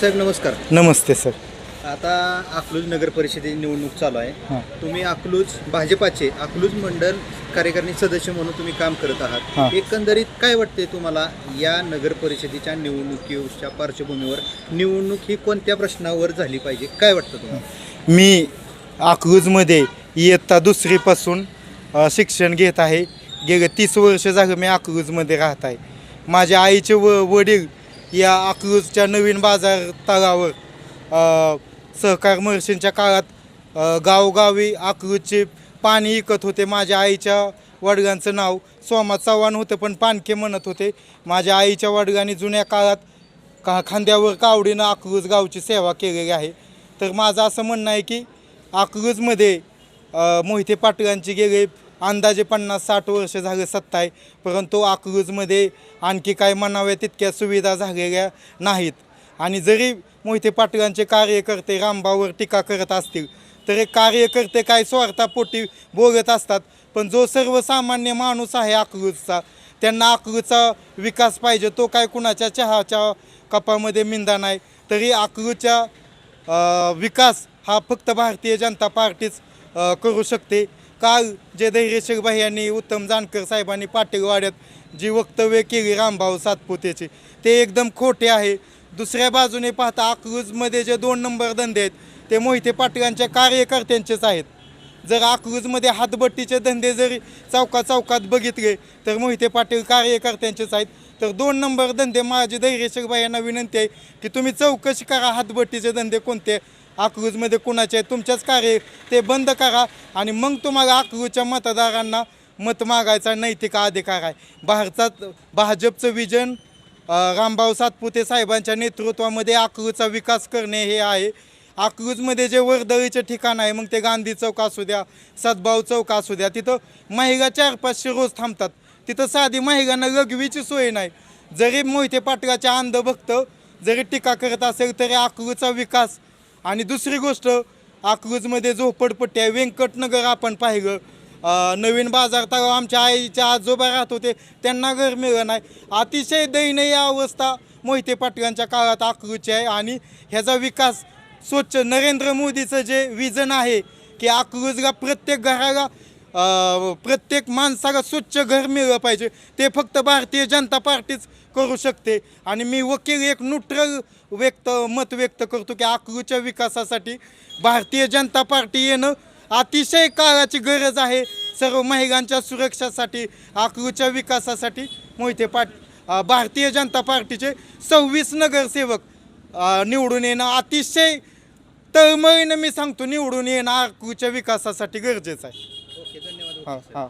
साहेब नमस्कार. नमस्ते सर. आता अकलूज नगर परिषदेची निवडणूक चालू आहे. हां. तुम्ही अकलूज भाजपाचे अकलूज मंडल कार्यकारिणी सदस्य म्हणून तुम्ही काम करत. आहात. एकंदरीत काय वाटते तुम्हाला या नगर परिषदेच्या निवडणुकीच्या पार्श्वभूमीवर? निवडणूक ही कोणत्या प्रश्नावर झाली पाहिजे? काय वाटतं तुम्हाला? मी अकलूजमध्ये इयत्ता दुसरीपासून शिक्षण घेत आहे. गेले तीस वर्ष झालं मी अकलूजमध्ये राहत आहे. माझ्या आईचे व वडील या अकलूजच्या नवीन बाजार तळावर सहकार महर्षींच्या काळात गावगावी गावोगावी पाणी विकत होते. माझ्या आईच्या वडगांचं नाव सोमा चव्हाण होतं पण पानके म्हणत होते. माझ्या आईच्या वडगांनी जुन्या काळात का खांद्यावर कावडीनं आकृज गावची सेवा केलेली आहे. तर माझं असं म्हणणं आहे की आकृजमध्ये मोहिते पाटलांची गेले अंदाजे पन्नास साठ वर्ष झाले सत्ता आहे. परंतु आकृजमध्ये आणखी काय म्हणाव्या तितक्या सुविधा झालेल्या नाहीत. आणि जरी मोहिते पाटलांचे कार्यकर्ते रामबावर टीका करत असतील तर कार्यकर्ते काय स्वार्थापोटी बोलत असतात पण जो सर्वसामान्य माणूस आहे अकलूजचा त्यांना अकलूजचा विकास पाहिजे तो काय कुणाच्या चहाच्या कपामध्ये मिंदा नाही तरी अकलूजच्या विकास हा फक्त भारतीय जनता पार्टीच करू शकते. काल जे धैर्यशील भाई यांनी उत्तम जानकर साहेबांनी पाटीलवाड्यात जी वक्तव्य केली रामभाऊ सातपुतेचे ते एकदम खोटे आहे. दुसऱ्या बाजूने पाहता अकलूजमध्ये जे दोन नंबर धंदे आहेत ते मोहिते पाटलांच्या कार्यकर्त्यांचेच आहेत. जर अकलूजमध्ये हातबट्टीचे धंदे जरी चौका चौकात बघितले तर मोहिते पाटील कार्यकर्त्यांचेच आहेत. तर दोन नंबर धंदे माझी धैर्यशील यांना विनंती आहे की तुम्ही चौकशी करा हातबट्टीचे धंदे कोणते अकलूजमध्ये कुणाचे आहेत तुमच्याच कार्य ते बंद करा आणि मग तुम्हाला अकलूजच्या मतदारांना मत मागायचा नैतिक अधिकार आहे. भारतात भाजपचं विजन रामभाऊ सातपुते साहेबांच्या नेतृत्वामध्ये अकलूजचा विकास करणे हे आहे. अकलूजमध्ये जे वर्दळीचे ठिकाण आहे मग ते गांधी चौक असू द्या सद्भाव चौक असू द्या तिथं महिला चार पाचशे रोज थांबतात. तिथं साधी महिलांना लघवीची सोय नाही. जरी मोहिते पाटलाच्या अंधभक्त जरी टीका करत असेल तरी अकलूजचा विकास. आणि दुसरी गोष्ट अकलूजमध्ये झोपडपट्टी आहे. व्यंकटनगर आपण पाहिलं. नवीन बाजार आमच्या आईच्या आजोबा राहत होते त्यांना घर मिळलं नाही अतिशय दयनीय अवस्था मोहिते पाटलांच्या काळात आकृची आहे आणि ह्याचा विकास स्वच्छ नरेंद्र मोदीचं जे विजन आहे की अकलूजला प्रत्येक घराला प्रत्येक माणसाला स्वच्छ घर मिळलं पाहिजे. ते फक्त भारतीय जनता पार्टीच करू शकते. आणि मी वकील एक न्यूट्रल व्यक्त मत व्यक्त करतो की आकृच्या विकासासाठी भारतीय जनता पार्टी येणं अतिशय काळाची गरज आहे सर्व महिलांच्या सुरक्षासाठी अकलूजच्या विकासासाठी. मोहिते पाट भारतीय जनता पार्टीचे सव्वीस नगरसेवक निवडून येणं अतिशय तळमळीनं मी सांगतो निवडून येणं अकलूजच्या विकासासाठी गरजेचं आहे. ओके धन्यवाद. हां. हां.